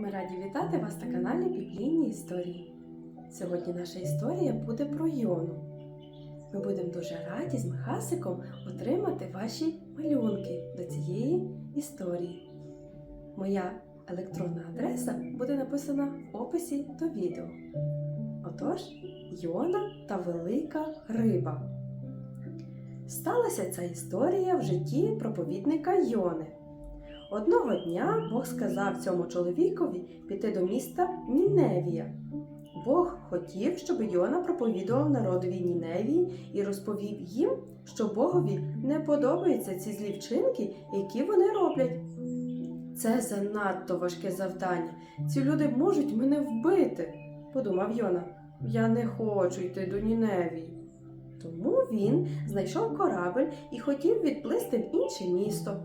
Ми раді вітати вас на каналі Біблійні історії. Сьогодні наша історія буде про Йону. Ми будемо дуже раді з Михасиком отримати ваші малюнки до цієї історії. Моя електронна адреса буде написана в описі до відео. Отож, Йона та велика риба. Сталася ця історія в житті проповідника Йони. Одного дня Бог сказав цьому чоловікові піти до міста Ніневія. Бог хотів, щоб Йона проповідував народові Ніневії і розповів їм, що Богові не подобаються ці злі вчинки, які вони роблять. Це занадто важке завдання. Ці люди можуть мене вбити, подумав Йона. Я не хочу йти до Ніневії. Тому він знайшов корабель і хотів відплисти в інше місто.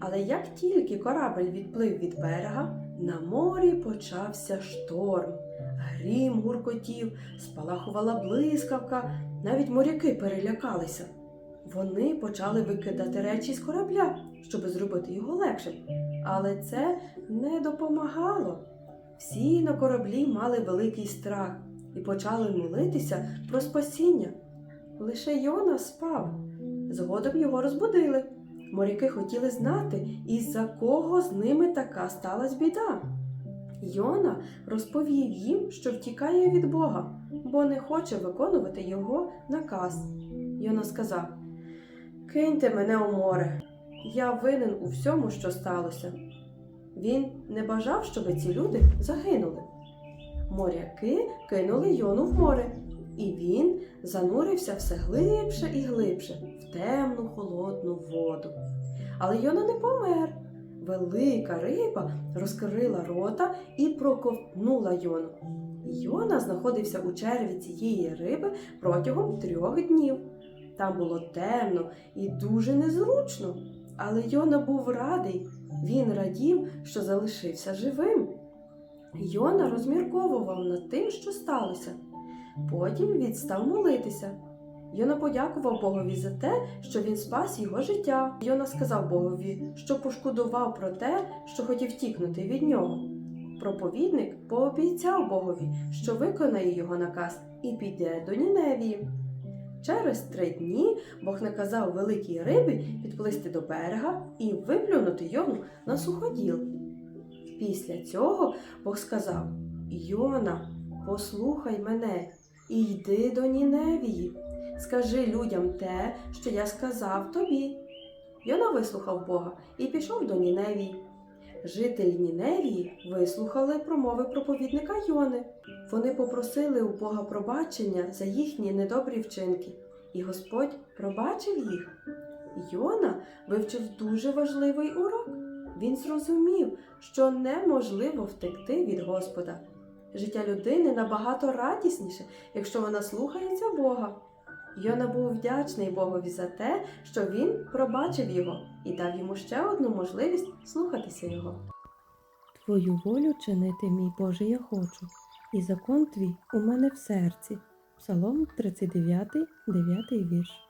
Але як тільки корабель відплив від берега, на морі почався шторм. Грім гуркотів, спалахувала блискавка, навіть моряки перелякалися. Вони почали викидати речі з корабля, щоб зробити його легшим. Але це не допомагало. Всі на кораблі мали великий страх і почали молитися про спасіння. Лише Йона спав. Згодом його розбудили. Моряки хотіли знати, із-за кого з ними така сталася біда. Йона розповів їм, що втікає від Бога, бо не хоче виконувати його наказ. Йона сказав: Киньте мене у море, я винен у всьому, що сталося. Він не бажав, щоб ці люди загинули. Моряки кинули Йону в море, і він занурився все глибше і глибше в темну холодну воду. Але Йона не помер. Велика риба розкрила рота і проковтнула Йону. Йона знаходився у черві цієї риби протягом трьох днів. Там було темно і дуже незручно. Але Йона був радий. Він радів, що залишився живим. Йона розмірковував над тим, що сталося. Потім відстав молитися. Йона подякував Богові за те, що він спас його життя. Йона сказав Богові, що пошкодував про те, що хотів тікнути від нього. Проповідник пообіцяв Богові, що виконає його наказ і піде до Ніневії. Через три дні Бог наказав великій рибі підплисти до берега і виплюнути йому на суходіл. Після цього Бог сказав: Йона, послухай мене і йди до Ніневії. Скажи людям те, що я сказав тобі. Йона вислухав Бога і пішов до Ніневії. Жителі Ніневії вислухали промови проповідника Йони. Вони попросили у Бога пробачення за їхні недобрі вчинки, і Господь пробачив їх. Йона вивчив дуже важливий урок. Він зрозумів, що неможливо втекти від Господа. Життя людини набагато радісніше, якщо вона слухається Бога. Йона був вдячний Богові за те, що він пробачив його і дав йому ще одну можливість слухатися його. Твою волю чинити, мій Боже, я хочу, і закон твій у мене в серці. Псалом 39, 9 вірш.